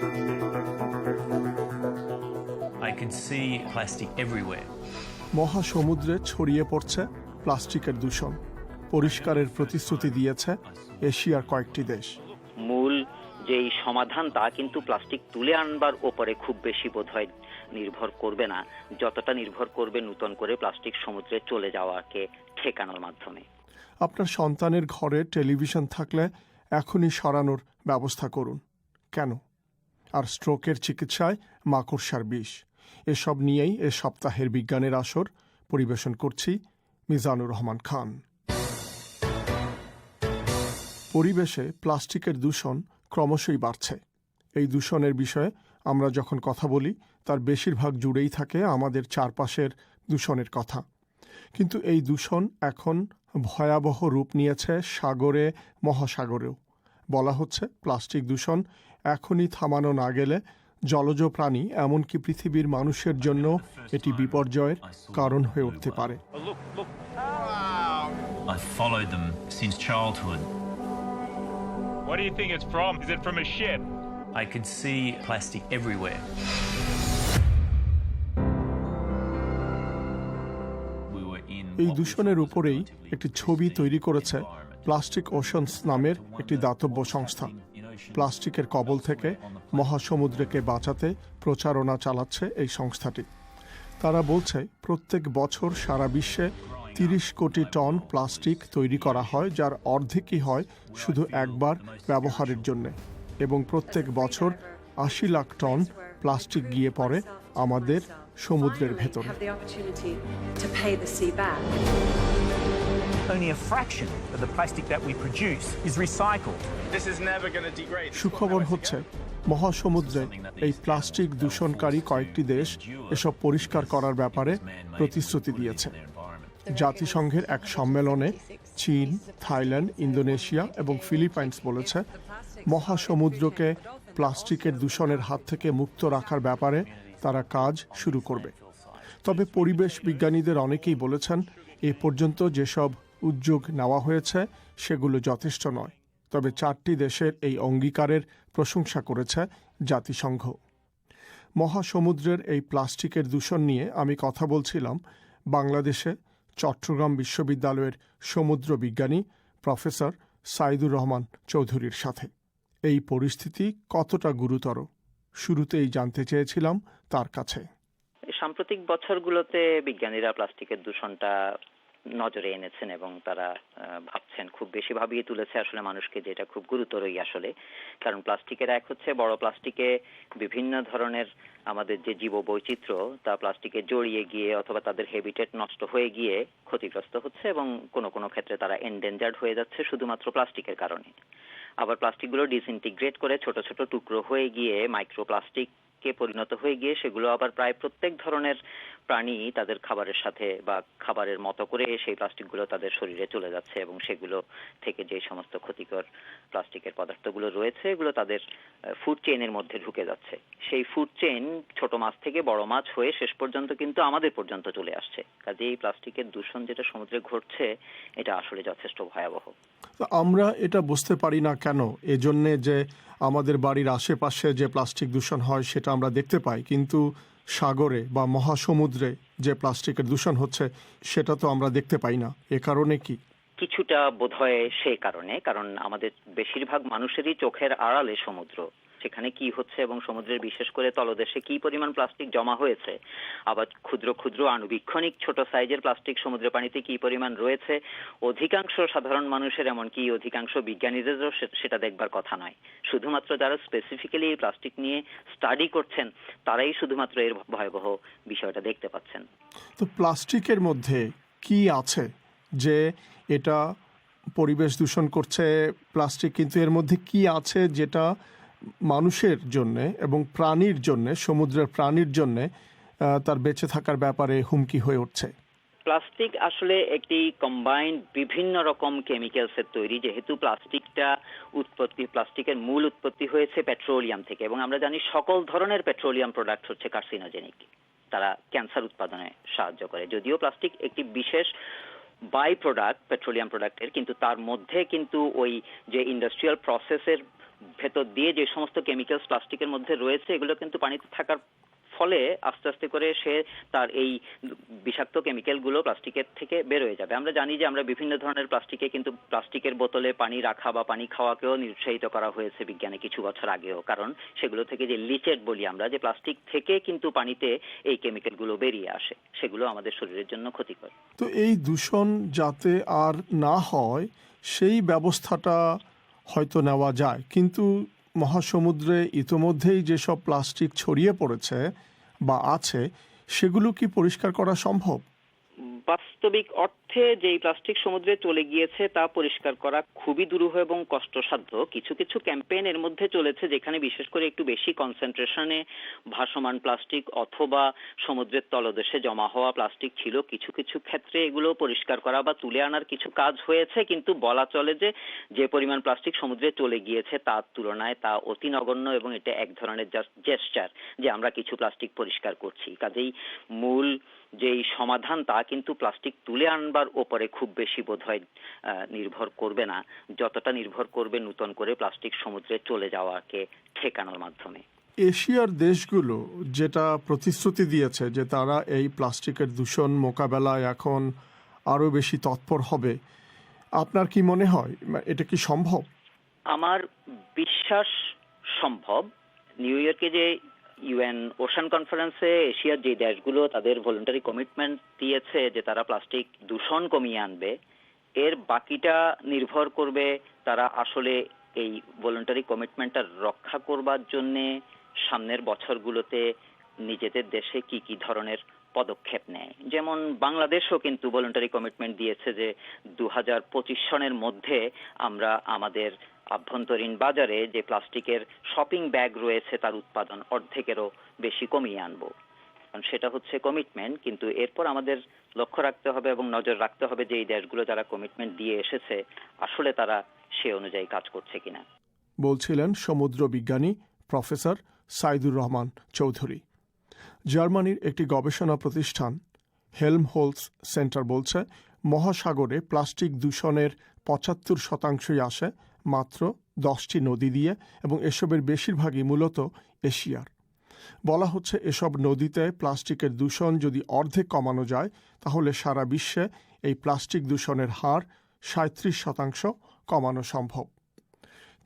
I can see plastic everywhere. মহাসমুদ্রে ছড়িয়ে পড়ছে প্লাস্টিকের দূষণ। পরিষ্কারের প্রতিশ্রুতি দিয়েছে এশিয়ার কয়েকটি দেশ। মূল যেই সমাধান তা কিন্তু প্লাস্টিক তুলে আনবার ওপরে খুব বেশি বোধহয় নির্ভর করবে না। যতটা নির্ভর করবে নূতন করে প্লাস্টিক সমুদ্রে চলে যাওয়াকে ঠেকানোর মাধ্যমে। আপনার সন্তানের ঘরে টেলিভিশন থাকলে এখনই সরানোর ব্যবস্থা করুন। কেন? আর স্ট্রোকের চিকিৎসায় মাকড়সার বিষ। এসব নিয়েই এ সপ্তাহের বিজ্ঞানের আসর। পরিবেশন করছি মিজানুর রহমান খান। পরিবেশে প্লাস্টিকের দূষণ ক্রমশই বাড়ছে। এই দূষণের বিষয়ে আমরা যখন কথা বলি, তার বেশিরভাগ জুড়েই থাকে আমাদের চারপাশের দূষণের কথা। কিন্তু এই দূষণ এখন ভয়াবহ রূপ নিয়েছে সাগরে, মহাসাগরেও। বলা হচ্ছে প্লাস্টিক দূষণ এখনই থামানো না গেলে জলজ প্রাণী এমনকি পৃথিবীর মানুষের জন্য এটি বিপর্যয়ের কারণ হয়ে উঠতে পারে। এই দূষণের উপরেই একটি ছবি তৈরি করেছে প্লাস্টিক ওশনস নামের একটি দাতব্য সংস্থা। প্লাস্টিকের কবল থেকে মহাসমুদ্রকে বাঁচাতে প্রচারণা চালাচ্ছে এই সংস্থাটি। তারা বলছে, প্রত্যেক বছর সারা বিশ্বে তিরিশ কোটি টন প্লাস্টিক তৈরি করা হয়, যার অর্ধেকই হয় শুধু একবার ব্যবহারের জন্য। এবং প্রত্যেক বছর আশি লাখ টন প্লাস্টিক গিয়ে পড়ে আমাদের সমুদ্রের ভেতরে। Only a fraction of the plastic that we produce is recycled. This is never going to degrade. সুখবর হচ্ছে মহাসমুদ্রে এই প্লাস্টিক দূষণকারী কয়েকটি দেশ এসব পরিষ্কার করার ব্যাপারে প্রতিশ্রুতি দিয়েছে জাতিসংঘের এক সম্মেলনে চীন থাইল্যান্ড ইন্দোনেশিয়া এবং ফিলিপাইন্স বলেছে মহাসমুদ্রকে প্লাস্টিকের দূষণের হাত থেকে মুক্ত রাখার ব্যাপারে তারা কাজ শুরু করবে তবে পরিবেশ বিজ্ঞানীদের অনেকেই বলেছেন এ পর্যন্ত যেসব উদ্যোগ নেওয়া হয়েছে, সেগুলো যথেষ্ট নয়। তবে চারটি দেশের এই অঙ্গীকারের প্রশংসা করেছে জাতিসংঘ। মহাসমুদ্রের এই প্লাস্টিকের দূষণ নিয়ে আমি কথা বলছিলাম বাংলাদেশে চট্টগ্রাম বিশ্ববিদ্যালয়ের সমুদ্র বিজ্ঞানী প্রফেসর সাইদুর রহমান চৌধুরীর সাথে। এই পরিস্থিতি কতটা গুরুতর? শুরুতেই জানতে চেয়েছিলাম তার কাছে। সাম্প্রতিক বছরগুলোতে বিজ্ঞানীরা প্লাস্টিকের দূষণটা নজরে এনেছেন এবং তারা ভাবছেন খুব বেশি ভাবিয়ে তুলেছে আসলে মানুষকে যেটা খুব গুরুতরই আসলে। কারণ প্লাস্টিকের এক হচ্ছে বড় প্লাস্টিকে বিভিন্ন ধরনের আমাদের যে জীব বৈচিত্র্য তা প্লাস্টিকে জড়িয়ে গিয়ে অথবা তাদের হেবিটেট নষ্ট হয়ে গিয়ে ক্ষতিগ্রস্ত হচ্ছে এবং কোনো কোনো ক্ষেত্রে তারা এন্ডেঞ্জার্ড হয়ে যাচ্ছে শুধুমাত্র প্লাস্টিকের কারণে। আবার প্লাস্টিকগুলো ডিসইন্টিগ্রেট করে ছোট ছোট টুকরো হয়ে গিয়ে মাইক্রোপ্লাস্টিককে পরিণত হয়ে গিয়ে সেগুলো আবার প্রায় প্রত্যেক ধরনের প্রাণী তাদের খাবারের সাথে বা খাবারের মতো করে সেই প্লাস্টিকগুলো তাদের শরীরে চলে যাচ্ছে এবং সেগুলো থেকে যে সমস্ত ক্ষতিকর প্লাস্টিকের পদার্থগুলো রয়েছে, এগুলো তাদের ফুড চেইনের মধ্যে ঢুকে যাচ্ছে। সেই ফুড চেইন ছোট মাছ থেকে বড় মাছ হয়ে শেষ পর্যন্ত কিন্তু আমাদের পর্যন্ত চলে আসছে। কাজে এই প্লাস্টিকের দূষণ যেটা সমুদ্রে ঘটছে, এটা আসলে যথেষ্ট ভয়াবহ। আমরা এটা বুঝতে পারি না কেন? এজন্যে যে আমাদের বাড়ির আশেপাশে যে প্লাস্টিক দূষণ হয়, সেটা আমরা দেখতে পাই। কিন্তু সাগরে বা মহাসমুদ্রে যে প্লাস্টিকের দূষণ হচ্ছে, সেটা তো আমরা দেখতে পাই না। এ কারণে কি? কিছুটা বোধহয় সেই কারণে, কারণ আমাদের বেশিরভাগ মানুষেরই চোখের আড়ালে সমুদ্র। সেখানে কি হচ্ছে এবং সমুদ্রের বিশেষ করে তলদেশে কি পরিমাণ প্লাস্টিক জমা হয়েছে, আবার ক্ষুদ্র ক্ষুদ্র আণুবীক্ষণিক ছোট সাইজের প্লাস্টিক সমুদ্রের পানিতে কি পরিমাণ রয়েছে, অধিকাংশ সাধারণ মানুষের এমনকি অধিকাংশ বিজ্ঞানীদেরও সেটা দেখবার কথা নয়। শুধুমাত্র যারা স্পেসিফিক্যালি এই প্লাস্টিক নিয়ে স্টাডি করছেন, তারাই শুধুমাত্র এর ভয়াবহ বিষয়টা দেখতে পাচ্ছেন। তো প্লাস্টিকের মধ্যে কি আছে? যে এটা পরিবেশ দূষণ করছে, প্লাস্টিক, কিন্তু এর মধ্যে কি আছে যেটা মানুষের জন্য এবং প্রাণীর জন্য, সমুদ্রের প্রাণীর জন্য তার বেঁচে থাকার ব্যাপারে হুমকি হয়ে উঠছে? প্লাস্টিক আসলে একটি কম্বাইন্ড বিভিন্ন রকম কেমিক্যালসের তৈরি, যেহেতু প্লাস্টিকটা উৎপত্তি, প্লাস্টিকের মূল উৎপত্তি হয়েছে পেট্রোলিয়াম থেকে এবং আমরা জানি সকল ধরনের পেট্রোলিয়াম প্রোডাক্ট হচ্ছে কার্সিনোজেনিক তারা ক্যান্সার উৎপাদনে সাহায্য করে। যদিও প্লাস্টিক একটি বিশেষ বাই প্রোডাক্ট পেট্রোলিয়াম প্রোডাক্টের কিন্তু তার মধ্যে কিন্তু ওই যে ইন্ডাস্ট্রিয়াল প্রসেসের ভেতর দিয়ে যে সমস্ত কেমিক্যালস প্লাস্টিকের মধ্যে রয়েছে, এগুলো কিন্তু পানিতে থাকার ফলে আস্তে আস্তে করে সে তার এই বিষাক্ত কেমিক্যালগুলো প্লাস্টিকের থেকে বের হয়ে যাবে। আমরা জানি যে আমরা বিভিন্ন ধরনের প্লাস্টিকে কিন্তু প্লাস্টিকের বোতলে পানি রাখা বা পানি খাওয়াকেও নিরুৎসাহিত করা হয়েছে বিজ্ঞানে কিছু বছর আগেও। কারণ সেগুলো থেকে যে লিচেট বলি আমরা, যে প্লাস্টিক থেকে কিন্তু পানিতে এই কেমিক্যালগুলো বেরিয়ে আসে, সেগুলো আমাদের শরীরের জন্য ক্ষতিকর। তো এই দূষণ যাতে আর না হয়, সেই ব্যবস্থাটা হয়তো নেওয়া যায়। কিন্তু মহাসমুদ্রে ইতোমধ্যেই যেসব প্লাস্টিক ছড়িয়ে পড়েছে বা আছে সেগুলো কি পরিষ্কার করা সম্ভব? বাস্তবিক অর্থে যেই প্লাস্টিক সমুদ্রে চলে গিয়েছে তা পরিষ্কার করা খুবই দুরূহ এবং কষ্টসাধ্য। কিছু কিছু ক্যাম্পেইন এর মধ্যে চলেছে যেখানে বিশেষ করে একটু বেশি কনসেন্ট্রেশনে ভাসমান প্লাস্টিক অথবা সমুদ্রের তলদেশে জমা হওয়া প্লাস্টিক ছিল। কিছু কিছু ক্ষেত্রে এগুলো পরিষ্কার করা বা তুলে আনার কিছু কাজ হয়েছে, কিন্তু বলা চলে যে যে পরিমাণ প্লাস্টিক সমুদ্রে চলে গিয়েছে তার তুলনায় তা অতি নগণ্য এবং এটা এক ধরনের জেস্টার যে আমরা কিছু প্লাস্টিক পরিষ্কার করছি। কাজেই মূল যেই সমাধান তা কিন্তু প্লাস্টিক তুলে আনবার ওপরে খুব বেশি বোধহয় আহ, নির্ভর করবে না। যতটা নির্ভর করবে নূতন করে প্লাস্টিক সমুদ্রে চলে যাওয়াকে ঠেকানোর মাধ্যমে। এশিয়ার দেশগুলো যেটা প্রতিশ্রুতি দিয়েছে যে তারা এই প্লাস্টিকের দূষণ মোকাবেলায় এখন আরও বেশি তৎপর হবে আপনার কি মনে হয়? এটা কি সম্ভব? আমার বিশ্বাস সম্ভব। নিউ ইয়র্কে যে ইউএন ওশান কনফারেন্সে এশিয়ার যে দেশগুলো তাদের ভলেন্টারি কমিটমেন্ট দিয়েছে যে তারা প্লাস্টিক দূষণ কমিয়ে আনবে, এর বাকিটা নির্ভর করবে তারা আসলে এই ভলেন্টারি কমিটমেন্টটা রক্ষা করবার জন্যে সামনের বছরগুলোতে নিজেদের দেশে কি কি ধরনের পদক্ষেপ নেয়। যেমন বাংলাদেশও কিন্তু ভলেন্টারি কমিটমেন্ট দিয়েছে যে দু হাজার পঁচিশ সনের মধ্যে আমরা আমাদের আভ্যন্তরীণ বাজারে যে প্লাস্টিকের শপিং ব্যাগ রয়েছে তার উৎপাদন অর্ধেকেরও বেশি কমিয়ে আনব। কারণ সেটা হচ্ছে কমিটমেন্ট কিন্তু এরপর আমাদের লক্ষ্য রাখতে হবে এবং নজর রাখতে হবে যে এই দেশগুলো যারা কমিটমেন্ট দিয়ে এসেছে, আসলে তারা সে অনুযায়ী কাজ করছে কিনা। বলছিলেন সমুদ্র বিজ্ঞানী প্রফেসর সাইদুর রহমান চৌধুরী। জার্মানির একটি গবেষণা প্রতিষ্ঠান হেলমহোলস সেন্টার বলছে, মহাসাগরে প্লাস্টিক দূষণের পঁচাত্তর শতাংশই আসে মাত্র দশটি নদী দিয়ে এবং এসবের বেশিরভাগই মূলত এশিয়ার। বলা হচ্ছে এসব নদীতে প্লাস্টিকের দূষণ যদি অর্ধেক কমানো যায়, তাহলে সারা বিশ্বে এই প্লাস্টিক দূষণের হার সাঁত্রিশ শতাংশ কমানো সম্ভব।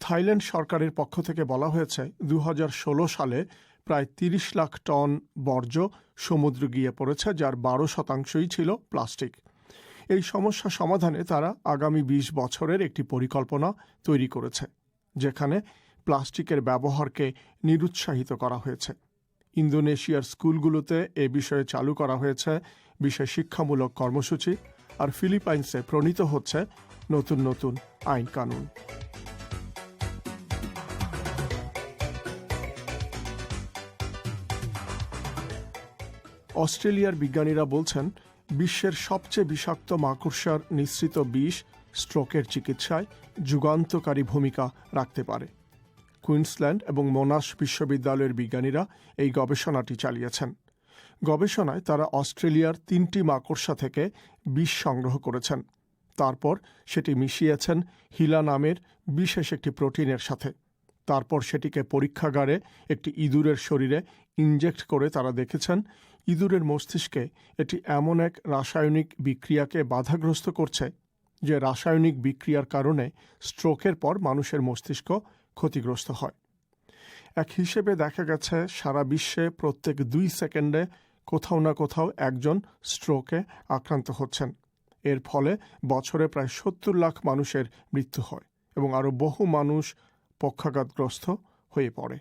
থাইল্যান্ড সরকারের পক্ষ থেকে বলা হয়েছে দু হাজার ষোলো সালে প্রায় তিরিশ লাখ টন বর্জ্য সমুদ্র গিয়ে পড়েছে, যার বারো শতাংশই ছিল প্লাস্টিক। এই সমস্যা সমাধানে তারা আগামী ২০ বছরের একটি পরিকল্পনা তৈরি করেছে, যেখানে প্লাস্টিকের ব্যবহারকে নিরুৎসাহিত করা হয়েছে। ইন্দোনেশিয়ার স্কুলগুলোতে এ বিষয়ে চালু করা হয়েছে বিশেষ শিক্ষামূলক কর্মসূচি আর ফিলিপাইন্সে প্রণীত হচ্ছে নতুন নতুন আইন কানুন। অস্ট্রেলিয়ার বিজ্ঞানীরা বলছেন বিশ্বের সবচেয়ে বিষাক্ত মাকড়সার নিঃসৃত বিষ স্ট্রোকের চিকিৎসায় যুগান্তকারী ভূমিকা রাখতে পারে। কুইন্সল্যান্ড এবং মোনাশ বিশ্ববিদ্যালয়ের বিজ্ঞানীরা এই গবেষণাটি চালিয়েছেন। গবেষণায় তারা অস্ট্রেলিয়ার তিনটি মাকড়সা থেকে বিষ সংগ্রহ করেছেন। তারপর সেটি মিশিয়েছেন হিলা নামের বিশেষ একটি প্রোটিনের সাথে। তারপর সেটিকে পরীক্ষাগারে একটি ইঁদুরের শরীরে ইনজেক্ট করে তারা দেখেছেন। ইঁদুরের মস্তিষ্কে এটি এমন এক রাসায়নিক বিক্রিয়াকে বাধাগ্রস্ত করছে যে রাসায়নিক বিক্রিয়ার কারণে স্ট্রোকের পর মানুষের মস্তিষ্ক ক্ষতিগ্রস্ত হয়। এক হিসেবে দেখা গেছে, সারা বিশ্বে প্রত্যেক দুই সেকেন্ডে কোথাও না কোথাও একজন স্ট্রোকে আক্রান্ত হচ্ছেন। এর ফলে বছরে প্রায় সত্তর লাখ মানুষের মৃত্যু হয় এবং আরও বহু মানুষ পক্ষাঘাতগ্রস্ত হয়ে পড়ে।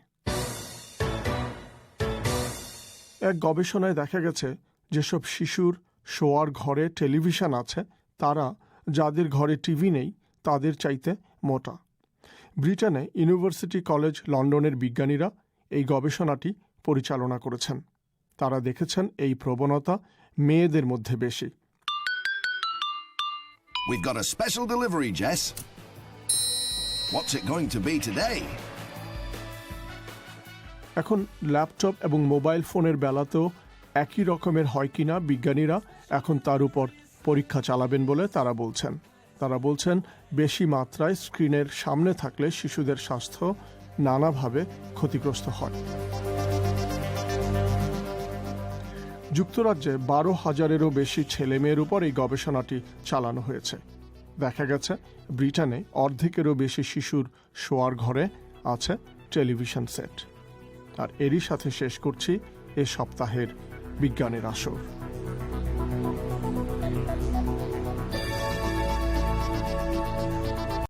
এক গবেষণায় দেখা গেছে যেসব শিশুর শোয়ার ঘরে টেলিভিশন আছে তারা যাদের ঘরে টিভি নেই তাদের চাইতে মোটা। ব্রিটেনে ইউনিভার্সিটি কলেজ লন্ডনের বিজ্ঞানীরা এই গবেষণাটি পরিচালনা করেছেন। তারা দেখেছেন এই প্রবণতা মেয়েদের মধ্যে বেশি। We've got a special delivery, Jess. What's it going to be today? এখন ল্যাপটপ এবং মোবাইল ফোনের বেলাতেও একই রকমের হয় কিনা বিজ্ঞানীরা এখন তার উপর পরীক্ষা চালাবেন বলে তারা বলছেন। তারা বলছেন, বেশি মাত্রায় স্ক্রিনের সামনে থাকলে শিশুদের স্বাস্থ্য নানাভাবে ক্ষতিগ্রস্ত হয়। যুক্তরাজ্যে বারো হাজারেরও বেশি ছেলে মেয়ের উপর এই গবেষণাটি চালানো হয়েছে। দেখা গেছে, ব্রিটেনে অর্ধেকেরও বেশি শিশুর শোয়ার ঘরে আছে টেলিভিশন সেট। আর এরই সাথে শেষ করছি এ সপ্তাহের বিজ্ঞানের আসর।